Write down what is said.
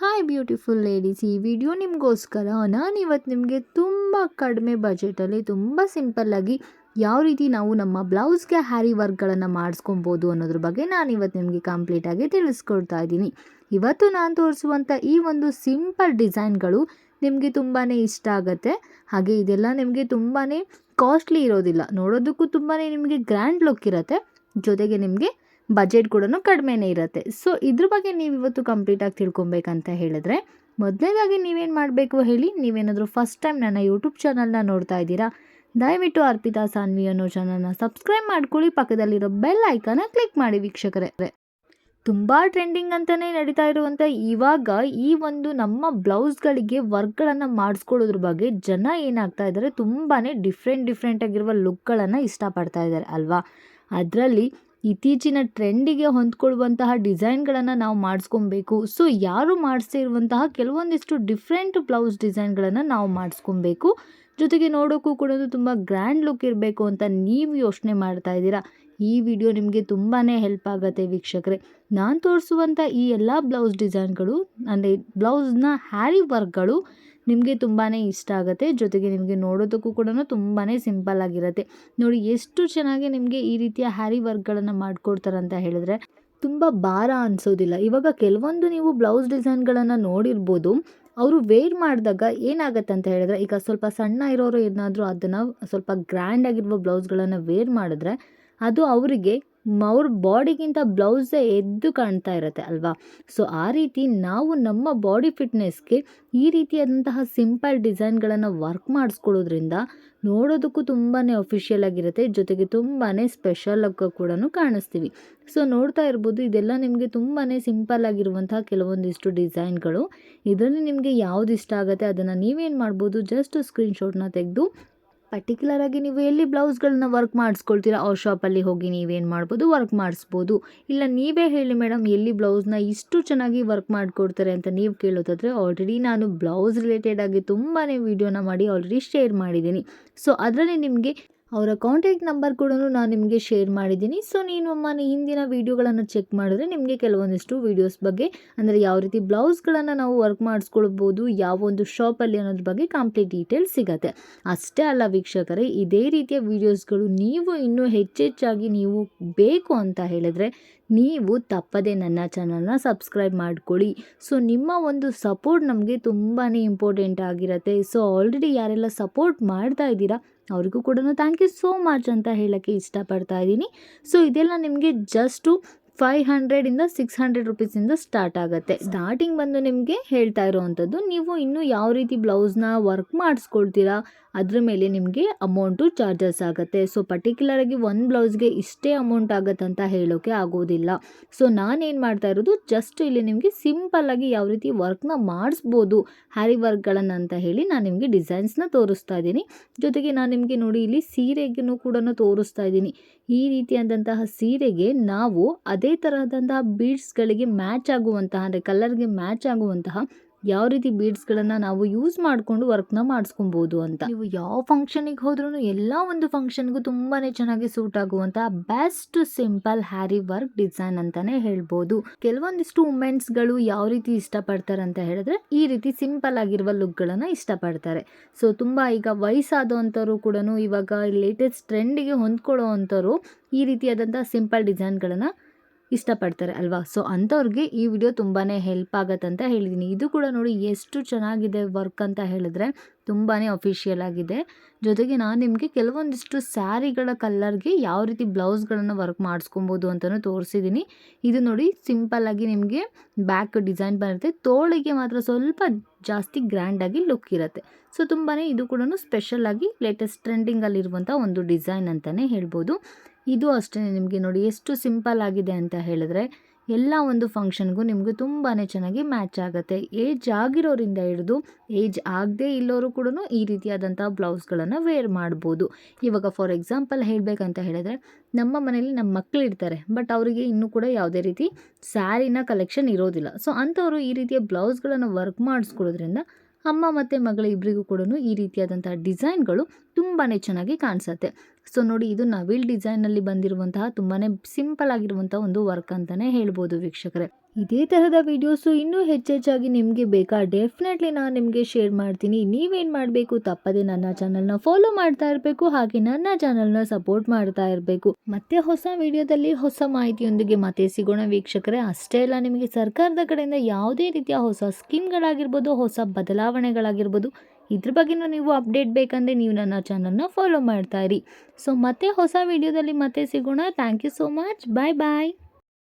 Hi beautiful ladies ಈ video ನಿಮಗೋಸ್ಕರ ನಾನಿವತ್ತು ನಿಮಗೆ ತುಂಬ ಕಡಿಮೆ ಬಜೆಟಲ್ಲಿ ತುಂಬ ಸಿಂಪಲ್ಲಾಗಿ ಯಾವ ರೀತಿ ನಾವು ನಮ್ಮ ಬ್ಲೌಸ್ಗೆ ಹ್ಯಾರಿ ವರ್ಕ್ಗಳನ್ನು ಮಾಡಿಸ್ಕೊಬೋದು ಅನ್ನೋದ್ರ ಬಗ್ಗೆ ನಾನು ಇವತ್ತು ನಿಮಗೆ ಕಂಪ್ಲೀಟಾಗಿ ತಿಳಿಸ್ಕೊಡ್ತಾ ಇದ್ದೀನಿ. ಇವತ್ತು ನಾನು ತೋರಿಸುವಂಥ ಈ ಒಂದು ಸಿಂಪಲ್ ಡಿಸೈನ್ಗಳು ನಿಮಗೆ ತುಂಬಾ ಇಷ್ಟ ಆಗುತ್ತೆ. ಹಾಗೆ ಇದೆಲ್ಲ ನಿಮಗೆ ತುಂಬಾ ಕಾಸ್ಟ್ಲಿ ಇರೋದಿಲ್ಲ. ನೋಡೋದಕ್ಕೂ ತುಂಬಾ ನಿಮಗೆ ಗ್ರ್ಯಾಂಡ್ ಲುಕ್ ಇರುತ್ತೆ. ಜೊತೆಗೆ ನಿಮಗೆ ಬಜೆಟ್ ಕೂಡ ಕಡಿಮೆನೇ ಇರುತ್ತೆ. ಸೊ ಇದ್ರ ಬಗ್ಗೆ ನೀವು ಇವತ್ತು ಕಂಪ್ಲೀಟಾಗಿ ತಿಳ್ಕೊಬೇಕಂತ ಹೇಳಿದ್ರೆ ಮೊದಲನೇದಾಗಿ ನೀವೇನು ಮಾಡಬೇಕು ಹೇಳಿ, ನೀವೇನಾದರೂ ಫಸ್ಟ್ ಟೈಮ್ ನನ್ನ ಯೂಟ್ಯೂಬ್ ಚಾನಲ್ನ ನೋಡ್ತಾ ಇದ್ದೀರಾ, ದಯವಿಟ್ಟು ಅರ್ಪಿತಾ ಸಾನ್ವಿ ಅನ್ನೋ ಚಾನಲ್ನ ಸಬ್ಸ್ಕ್ರೈಬ್ ಮಾಡ್ಕೊಳ್ಳಿ. ಪಕ್ಕದಲ್ಲಿರೋ ಬೆಲ್ ಐಕನ್ನ ಕ್ಲಿಕ್ ಮಾಡಿ ವೀಕ್ಷಕರೇ. ತುಂಬ ಟ್ರೆಂಡಿಂಗ್ ಅಂತಲೇ ನಡೀತಾ ಇರುವಂಥ ಇವಾಗ ಈ ಒಂದು ನಮ್ಮ ಬ್ಲೌಸ್ಗಳಿಗೆ ವರ್ಕ್ಗಳನ್ನು ಮಾಡಿಸ್ಕೊಳ್ಳೋದ್ರ ಬಗ್ಗೆ ಜನ ಏನಾಗ್ತಾ ಇದ್ದಾರೆ ತುಂಬಾ ಡಿಫ್ರೆಂಟ್ ಡಿಫ್ರೆಂಟ್ ಆಗಿರುವ ಲುಕ್ಗಳನ್ನು ಇಷ್ಟಪಡ್ತಾ ಇದ್ದಾರೆ ಅಲ್ವಾ? ಅದರಲ್ಲಿ ಇತ್ತೀಚಿನ ಟ್ರೆಂಡಿಗೆ ಹೊಂದ್ಕೊಳ್ಳುವಂತಹ ಡಿಸೈನ್ಗಳನ್ನು ನಾವು ಮಾಡಿಸ್ಕೊಬೇಕು. ಸೊ ಯಾರು ಮಾಡಿಸ್ತಾ ಇರುವಂತಹ ಕೆಲವೊಂದಿಷ್ಟು ಡಿಫ್ರೆಂಟ್ ಬ್ಲೌಸ್ ಡಿಸೈನ್ಗಳನ್ನು ನಾವು ಮಾಡಿಸ್ಕೊಬೇಕು. ಜೊತೆಗೆ ನೋಡೋಕ್ಕೂ ಕೂಡ ತುಂಬ ಗ್ರ್ಯಾಂಡ್ ಲುಕ್ ಇರಬೇಕು ಅಂತ ನೀವು ಯೋಚನೆ ಮಾಡ್ತಾ ಇದ್ದೀರಾ. ಈ ವಿಡಿಯೋ ನಿಮಗೆ ತುಂಬಾ ಹೆಲ್ಪ್ ಆಗುತ್ತೆ ವೀಕ್ಷಕರೇ. ನಾನು ತೋರಿಸುವಂಥ ಈ ಎಲ್ಲ ಬ್ಲೌಸ್ ಡಿಸೈನ್ಗಳು, ಅಂದರೆ ಬ್ಲೌಸ್ನ ಹ್ಯಾರಿ ವರ್ಕ್ಗಳು ನಿಮಗೆ ತುಂಬಾ ಇಷ್ಟ ಆಗುತ್ತೆ. ಜೊತೆಗೆ ನಿಮಗೆ ನೋಡೋದಕ್ಕೂ ಕೂಡ ತುಂಬಾ ಸಿಂಪಲ್ ಆಗಿರುತ್ತೆ. ನೋಡಿ, ಎಷ್ಟು ಚೆನ್ನಾಗಿ ನಿಮಗೆ ಈ ರೀತಿಯ ಹ್ಯಾರಿ ವರ್ಕ್ಗಳನ್ನು ಮಾಡಿಕೊಡ್ತಾರಂತ ಹೇಳಿದ್ರೆ ತುಂಬ ಭಾರ ಅನಿಸೋದಿಲ್ಲ. ಇವಾಗ ಕೆಲವೊಂದು ನೀವು ಬ್ಲೌಸ್ ಡಿಸೈನ್ಗಳನ್ನು ನೋಡಿರ್ಬೋದು, ಅವರು ವೇರ್ ಮಾಡಿದಾಗ ಏನಾಗುತ್ತೆ ಅಂತ ಹೇಳಿದ್ರೆ, ಈಗ ಸ್ವಲ್ಪ ಸಣ್ಣ ಇರೋರು ಏನಾದರೂ ಅದನ್ನು ಸ್ವಲ್ಪ ಗ್ರ್ಯಾಂಡ್ ಆಗಿರುವ ಬ್ಲೌಸ್ಗಳನ್ನು ವೇರ್ ಮಾಡಿದ್ರೆ ಅದು ಅವರಿಗೆ ಅವ್ರ ಬಾಡಿಗಿಂತ ಬ್ಲೌಸೇ ಎದ್ದು ಕಾಣ್ತಾ ಇರುತ್ತೆ ಅಲ್ವಾ? ಸೊ ಆ ರೀತಿ ನಾವು ನಮ್ಮ ಬಾಡಿ ಫಿಟ್ನೆಸ್ಗೆ ಈ ರೀತಿಯಾದಂತಹ ಸಿಂಪಲ್ ಡಿಸೈನ್ಗಳನ್ನು ವರ್ಕ್ ಮಾಡಿಸ್ಕೊಳ್ಳೋದ್ರಿಂದ ನೋಡೋದಕ್ಕೂ ತುಂಬಾ ಅಫಿಷಿಯಲ್ ಆಗಿರುತ್ತೆ, ಜೊತೆಗೆ ತುಂಬಾ ಸ್ಪೆಷಲ್ ಆಗಿ ಕೂಡ ಕಾಣಿಸ್ತೀವಿ. ಸೊ ನೋಡ್ತಾ ಇರ್ಬೋದು, ಇದೆಲ್ಲ ನಿಮಗೆ ತುಂಬಾ ಸಿಂಪಲ್ ಆಗಿರುವಂತಹ ಕೆಲವೊಂದಿಷ್ಟು ಡಿಸೈನ್ಗಳು. ಇದರಲ್ಲಿ ನಿಮಗೆ ಯಾವ್ದು ಇಷ್ಟ ಆಗುತ್ತೆ ಅದನ್ನು ನೀವೇನು ಮಾಡ್ಬೋದು, ಜಸ್ಟ್ ಸ್ಕ್ರೀನ್ಶಾಟ್ನ ತೆಗೆದು ಪರ್ಟಿಕ್ಯುಲರ್ ಆಗಿ ನೀವು ಎಲ್ಲಿ ಬ್ಲೌಸ್ಗಳನ್ನ ವರ್ಕ್ ಮಾಡಿಸ್ಕೊಳ್ತೀರಾ, ಅವ್ರ ಶಾಪಲ್ಲಿ ಹೋಗಿ ನೀವೇನು ಮಾಡ್ಬೋದು ವರ್ಕ್ ಮಾಡಿಸ್ಬೋದು. ಇಲ್ಲ ನೀವೇ ಹೇಳಿ ಮೇಡಮ್ ಎಲ್ಲಿ ಬ್ಲೌಸ್ನ ಇಷ್ಟು ಚೆನ್ನಾಗಿ ವರ್ಕ್ ಮಾಡಿಕೊಡ್ತಾರೆ ಅಂತ ನೀವು ಕೇಳೋದಾದರೆ ಆಲ್ರೆಡಿ ನಾನು ಬ್ಲೌಸ್ ರಿಲೇಟೆಡ್ ಆಗಿ ತುಂಬಾ ವಿಡಿಯೋನ ಮಾಡಿ ಆಲ್ರೆಡಿ ಶೇರ್ ಮಾಡಿದ್ದೀನಿ. ಸೊ ಅದರಲ್ಲಿ ನಿಮಗೆ ಅವರ ಕಾಂಟ್ಯಾಕ್ಟ್ ನಂಬರ್ ಕೂಡ ನಾನು ನಿಮಗೆ ಶೇರ್ ಮಾಡಿದ್ದೀನಿ. ಸೊ ನೀನು ಅಮ್ಮ ಹಿಂದಿನ ವೀಡಿಯೋಗಳನ್ನು ಚೆಕ್ ಮಾಡಿದ್ರೆ ನಿಮಗೆ ಕೆಲವೊಂದಿಷ್ಟು ವೀಡಿಯೋಸ್ ಬಗ್ಗೆ, ಅಂದರೆ ಯಾವ ರೀತಿ ಬ್ಲೌಸ್ಗಳನ್ನು ನಾವು ವರ್ಕ್ ಮಾಡಿಸ್ಕೊಳ್ಬೋದು, ಯಾವ ಒಂದು ಶಾಪಲ್ಲಿ ಅನ್ನೋದ್ರ ಬಗ್ಗೆ ಕಂಪ್ಲೀಟ್ ಡೀಟೇಲ್ಸ್ ಸಿಗತ್ತೆ. ಅಷ್ಟೇ ಅಲ್ಲ ವೀಕ್ಷಕರೇ, ಇದೇ ರೀತಿಯ ವೀಡಿಯೋಸ್ಗಳು ನೀವು ಇನ್ನೂ ಹೆಚ್ಚೆಚ್ಚಾಗಿ ನೀವು ಬೇಕು ಅಂತ ಹೇಳಿದ್ರೆ, ನೀವು ತಪ್ಪದೆ ನನ್ನ ಚಾನಲ್ನ ಸಬ್ಸ್ಕ್ರೈಬ್ ಮಾಡ್ಕೊಳ್ಳಿ. ಸೊ ನಿಮ್ಮ ಒಂದು ಸಪೋರ್ಟ್ ನಮಗೆ ತುಂಬಾ ಇಂಪಾರ್ಟೆಂಟ್ ಆಗಿರುತ್ತೆ. ಸೊ ಆಲ್ರೆಡಿ ಯಾರೆಲ್ಲ ಸಪೋರ್ಟ್ ಮಾಡ್ತಾ ಇದ್ದೀರಾ ಅವ್ರಿಗೂ ಕೂಡ ಥ್ಯಾಂಕ್ ಯು ಸೋ ಮಚ್ ಅಂತ ಹೇಳೋಕ್ಕೆ ಇಷ್ಟಪಡ್ತಾ ಇದ್ದೀನಿ. ಸೊ ಇದೆಲ್ಲ ನಿಮಗೆ ಜಸ್ಟು ಫೈವ್ ಹಂಡ್ರೆಡಿಂದ ಸಿಕ್ಸ್ ಹಂಡ್ರೆಡ್ ರುಪೀಸಿಂದ ಸ್ಟಾರ್ಟ್ ಆಗುತ್ತೆ. ಸ್ಟಾರ್ಟಿಂಗ್ ಬಂದು ನಿಮಗೆ ಹೇಳ್ತಾ ಇರೋವಂಥದ್ದು ನೀವು ಇನ್ನೂ ಯಾವ ರೀತಿ ಬ್ಲೌಸ್ನ ವರ್ಕ್ ಮಾಡಿಸ್ಕೊಳ್ತೀರಾ ಅದ್ರ ಮೇಲೆ ನಿಮಗೆ ಅಮೌಂಟು ಚಾರ್ಜಸ್ ಆಗುತ್ತೆ. ಸೊ ಪರ್ಟಿಕ್ಯುಲರಾಗಿ ಒಂದು ಬ್ಲೌಸ್ಗೆ ಇಷ್ಟೇ ಅಮೌಂಟ್ ಆಗುತ್ತೆ ಅಂತ ಹೇಳೋಕ್ಕೆ ಆಗೋದಿಲ್ಲ. ಸೊ ನಾನೇನು ಮಾಡ್ತಾ ಇರೋದು ಜಸ್ಟ್ ಇಲ್ಲಿ ನಿಮಗೆ ಸಿಂಪಲ್ಲಾಗಿ ಯಾವ ರೀತಿ ವರ್ಕ್ನ ಮಾಡಿಸ್ಬೋದು ಹ್ಯಾರಿ ವರ್ಕ್ಗಳನ್ನು ಅಂತ ಹೇಳಿ ನಾನು ನಿಮಗೆ ಡಿಸೈನ್ಸ್ನ ತೋರಿಸ್ತಾ ಇದ್ದೀನಿ. ಜೊತೆಗೆ ನಾನು ನಿಮಗೆ ನೋಡಿ ಇಲ್ಲಿ ಸೀರೆಗೂ ಕೂಡ ತೋರಿಸ್ತಾ ಇದ್ದೀನಿ. ಈ ರೀತಿಯಾದಂತಹ ಸೀರೆಗೆ ನಾವು ಅದೇ ತರಹದಂತಹ ಬೀಡ್ಸ್ಗಳಿಗೆ ಮ್ಯಾಚ್ ಆಗುವಂತಹ, ಅಂದರೆ ಕಲರ್ಗೆ ಮ್ಯಾಚ್ ಆಗುವಂತಹ ಯಾವ ರೀತಿ ಬೀಡ್ಸ್ಗಳನ್ನು ನಾವು ಯೂಸ್ ಮಾಡಿಕೊಂಡು ವರ್ಕ್ನ ಮಾಡಿಸ್ಕೊಬೋದು ಅಂತ. ನೀವು ಯಾವ ಫಂಕ್ಷನಿಗೆ ಹೋದ್ರೂ ಎಲ್ಲ ಒಂದು ಫಂಕ್ಷನ್ಗೂ ತುಂಬಾ ಚೆನ್ನಾಗಿ ಸೂಟ್ ಆಗುವಂಥ best simple Harry work design ಅಂತಾನೆ ಹೇಳ್ಬೋದು. ಕೆಲವೊಂದಿಷ್ಟು ವುಮೆನ್ಸ್ಗಳು ಯಾವ ರೀತಿ ಇಷ್ಟಪಡ್ತಾರೆ ಅಂತ ಹೇಳಿದ್ರೆ ಈ ರೀತಿ ಸಿಂಪಲ್ ಆಗಿರುವ ಲುಕ್ಗಳನ್ನು ಇಷ್ಟಪಡ್ತಾರೆ. ಸೊ ತುಂಬ ಈಗ ವಯಸ್ಸಾದಂಥವ್ರು ಕೂಡ ಇವಾಗ ಲೇಟೆಸ್ಟ್ ಟ್ರೆಂಡಿಗೆ ಹೊಂದ್ಕೊಳ್ಳೋ ಅಂಥವ್ರು ಈ ರೀತಿಯಾದಂಥ ಸಿಂಪಲ್ ಡಿಸೈನ್ಗಳನ್ನು ಇಷ್ಟಪಡ್ತಾರೆ ಅಲ್ವಾ? ಸೊ ಅಂಥವ್ರಿಗೆ ಈ ವಿಡಿಯೋ ತುಂಬಾ ಹೆಲ್ಪ್ ಆಗುತ್ತೆ ಅಂತ ಹೇಳಿದ್ದೀನಿ ಇದು ಕೂಡ ನೋಡಿ ಎಷ್ಟು ಚೆನ್ನಾಗಿದೆ ವರ್ಕ್ ಅಂತ ಹೇಳಿದ್ರೆ ತುಂಬಾ ಅಫಿಷಿಯಲ್ ಆಗಿದೆ. ಜೊತೆಗೆ ನಾನು ನಿಮಗೆ ಕೆಲವೊಂದಿಷ್ಟು ಸ್ಯಾರಿಗಳ ಕಲ್ಲರ್ಗೆ ಯಾವ ರೀತಿ ಬ್ಲೌಸ್ಗಳನ್ನು ವರ್ಕ್ ಮಾಡಿಸ್ಕೊಬೋದು ಅಂತಲೂ ತೋರಿಸಿದ್ದೀನಿ ಇದು ನೋಡಿ ಸಿಂಪಲ್ಲಾಗಿ ನಿಮಗೆ ಬ್ಯಾಕ್ ಡಿಸೈನ್ ಬರುತ್ತೆ. ತೋಳಿಗೆ ಮಾತ್ರ ಸ್ವಲ್ಪ ಜಾಸ್ತಿ ಗ್ರ್ಯಾಂಡಾಗಿ ಲುಕ್ ಇರುತ್ತೆ. ಸೊ ತುಂಬಾ ಇದು ಕೂಡ ಸ್ಪೆಷಲಾಗಿ ಲೇಟೆಸ್ಟ್ ಟ್ರೆಂಡಿಂಗಲ್ಲಿರುವಂಥ ಒಂದು ಡಿಸೈನ್ ಅಂತಲೇ ಹೇಳ್ಬೋದು. ಇದು ಅಷ್ಟೇ ನಿಮಗೆ ನೋಡಿ ಎಷ್ಟು ಸಿಂಪಲ್ ಆಗಿದೆ ಅಂತ ಹೇಳಿದ್ರೆ ಎಲ್ಲ ಒಂದು ಫಂಕ್ಷನ್ಗೂ ನಿಮಗೆ ತುಂಬಾ ಚೆನ್ನಾಗಿ ಮ್ಯಾಚ್ ಆಗುತ್ತೆ. ಏಜ್ ಆಗಿರೋರಿಂದ ಹಿಡಿದು ಏಜ್ ಆಗದೇ ಇಲ್ಲೋರು ಕೂಡ ಈ ರೀತಿಯಾದಂಥ ಬ್ಲೌಸ್ಗಳನ್ನು ವೇರ್ ಮಾಡ್ಬೋದು. ಇವಾಗ ಫಾರ್ ಎಕ್ಸಾಂಪಲ್ ಹೇಳಬೇಕಂತ ಹೇಳಿದ್ರೆ ನಮ್ಮ ಮನೇಲಿ ನಮ್ಮ ಮಕ್ಕಳು ಇರ್ತಾರೆ, ಬಟ್ ಅವರಿಗೆ ಇನ್ನೂ ಕೂಡ ಯಾವುದೇ ರೀತಿ ಸ್ಯಾರಿನ ಕಲೆಕ್ಷನ್ ಇರೋದಿಲ್ಲ. ಸೊ ಅಂಥವರು ಈ ರೀತಿಯ ಬ್ಲೌಸ್ಗಳನ್ನು ವರ್ಕ್ ಮಾಡಿಸ್ಕೊಳ್ಳೋದ್ರಿಂದ ಅಮ್ಮ ಮತ್ತು ಮಗಳ ಇಬ್ಬರಿಗೂ ಕೂಡ ಈ ರೀತಿಯಾದಂತಹ ಡಿಸೈನ್ಗಳು ತುಂಬಾ ಚೆನ್ನಾಗಿ ಕಾಣಿಸುತ್ತೆ. ಸೊ ನೋಡಿ, ಇದು ನವಿಲ್ ಡಿಸೈನಲ್ಲಿ ಬಂದಿರುವಂತಹ ತುಂಬಾ ಸಿಂಪಲ್ ಆಗಿರುವಂಥ ಒಂದು ವರ್ಕ್ ಅಂತಲೇ ಹೇಳ್ಬೋದು ವೀಕ್ಷಕರೇ. ಇದೇ ತರಹದ ವೀಡಿಯೋಸು ಇನ್ನೂ ಹೆಚ್ಚೆಚ್ಚಾಗಿ ನಿಮಗೆ ಬೇಕಾ? ಡೆಫಿನೆಟ್ಲಿ ನಾನು ನಿಮಗೆ ಶೇರ್ ಮಾಡ್ತೀನಿ. ನೀವೇನು ಮಾಡಬೇಕು ತಪ್ಪದೆ ನನ್ನ ಚಾನಲ್ನ ಫಾಲೋ ಮಾಡ್ತಾ ಇರಬೇಕು, ಹಾಗೆ ನನ್ನ ಚಾನಲ್ನ ಸಪೋರ್ಟ್ ಮಾಡ್ತಾ ಇರಬೇಕು. ಮತ್ತೆ ಹೊಸ ವಿಡಿಯೋದಲ್ಲಿ ಹೊಸ ಮಾಹಿತಿಯೊಂದಿಗೆ ಮತ್ತೆ ಸಿಗೋಣ ವೀಕ್ಷಕರೇ. ಅಷ್ಟೇ ಅಲ್ಲ, ನಿಮಗೆ ಸರ್ಕಾರದ ಕಡೆಯಿಂದ ಯಾವುದೇ ರೀತಿಯ ಹೊಸ ಸ್ಕೀಮ್ಗಳಾಗಿರ್ಬೋದು, ಹೊಸ ಬದಲಾವಣೆಗಳಾಗಿರ್ಬೋದು, ಇದ್ರ ಬಗ್ಗೆನೂ ನೀವು ಅಪ್ಡೇಟ್ ಬೇಕಂದರೆ ನೀವು ನನ್ನ ಚಾನಲ್ನ ಫಾಲೋ ಮಾಡ್ತಾ ಇರಿ. ಸೊ ಮತ್ತೆ ಹೊಸ ವಿಡಿಯೋದಲ್ಲಿ ಮತ್ತೆ ಸಿಗೋಣ. Thank you so much. Bye bye.